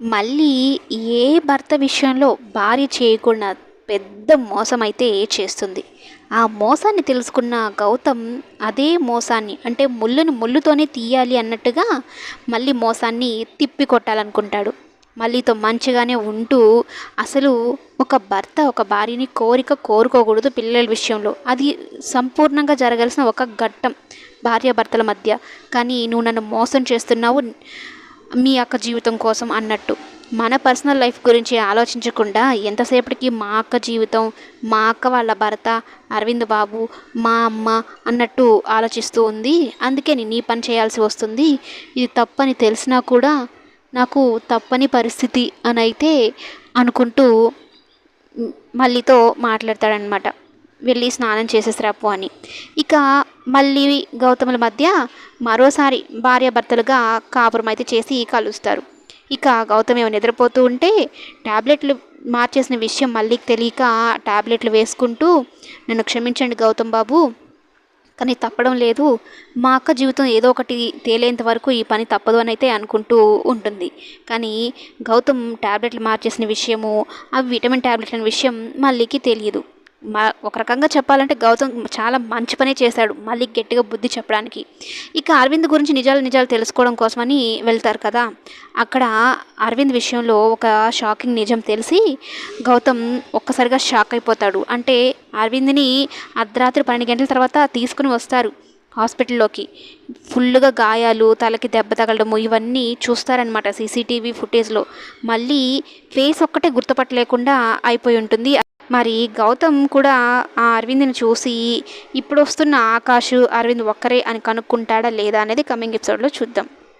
మళ్ళీ ఏ భర్త విషయంలో భార్య చేయకుండా పెద్ద మోసం అయితే చేస్తుంది? ఆ మోసాన్ని తెలుసుకున్న గౌతమ్ అదే మోసాన్ని అంటే ముళ్ళును ముళ్ళుతోనే తీయాలి అన్నట్టుగా మళ్ళీ మోసాన్ని తిప్పి కొట్టాలనుకుంటాడు మళ్ళీతో మంచిగానే ఉంటూ అసలు ఒక భర్త ఒక భార్యని కోరిక కోరుకోకూడదు పిల్లల విషయంలో. అది సంపూర్ణంగా జరగాల్సిన ఒక ఘట్టం భార్యాభర్తల మధ్య. కానీ నువ్వు నన్ను మోసం చేస్తున్నావు మీ అక్క జీవితం కోసం అన్నట్టు. మన పర్సనల్ లైఫ్ గురించి ఆలోచించకుండా ఎంతసేపటికి మా అక్క జీవితం మా అక్క వాళ్ళ భర్త అరవింద్ బాబు మా అమ్మ అన్నట్టు ఆలోచిస్తూ ఉంది. అందుకే నేను ఈ పని చేయాల్సి వస్తుంది. ఇది తప్పని తెలిసినా కూడా నాకు తప్పని పరిస్థితి అని అయితే అనుకుంటూ మళ్ళీతో మాట్లాడతాడనమాట వెళ్ళి స్నానం చేసేసిరాపు అని. ఇక మళ్ళీ గౌతముల మధ్య మరోసారి భార్యాభర్తలుగా కాపురం అయితే చేసి కలుస్తారు. ఇక గౌతమ్ ఏమో నిద్రపోతూ ఉంటే ట్యాబ్లెట్లు మార్చేసిన విషయం మళ్ళీ తెలియక ట్యాబ్లెట్లు వేసుకుంటూ నన్ను క్షమించండి గౌతమ్ బాబు కానీ తప్పడం లేదు. మా అక్క జీవితం ఏదో ఒకటి తేలేంత వరకు ఈ పని తప్పదు అని అయితే అనుకుంటూ ఉంటుంది. కానీ గౌతమ్ ట్యాబ్లెట్లు మార్చేసిన విషయము అవి విటమిన్ ట్యాబ్లెట్ల విషయం మళ్ళీకి తెలియదు. మా ఒక రకంగా చెప్పాలంటే గౌతమ్ చాలా మంచి పనే చేశాడు మళ్ళీ గట్టిగా బుద్ధి చెప్పడానికి. ఇక అరవింద్ గురించి నిజాలు నిజాలు తెలుసుకోవడం కోసమని వెళ్తారు కదా. అక్కడ అరవింద్ విషయంలో ఒక షాకింగ్ నిజం తెలిసి గౌతమ్ ఒక్కసారిగా షాక్ అయిపోతాడు. అంటే అరవింద్ని అర్ధరాత్రి పన్నెండు గంటల తర్వాత తీసుకుని వస్తారు హాస్పిటల్లోకి. ఫుల్గా గాయాలు తలకి దెబ్బ తగలడము ఇవన్నీ చూస్తారనమాట సీసీటీవీ ఫుటేజ్లో. మళ్ళీ ఫేస్ ఒక్కటే గుర్తుపట్టలేకుండా అయిపోయి ఉంటుంది. మరి గౌతమ్ కూడా ఆ అరవింద్ని చూసి ఇప్పుడు వస్తున్న ఆకాష్ అరవింద్ ఒక్కరే అని కనుక్కుంటాడా లేదా అనేది కమింగ్ ఎపిసోడ్లో చూద్దాం.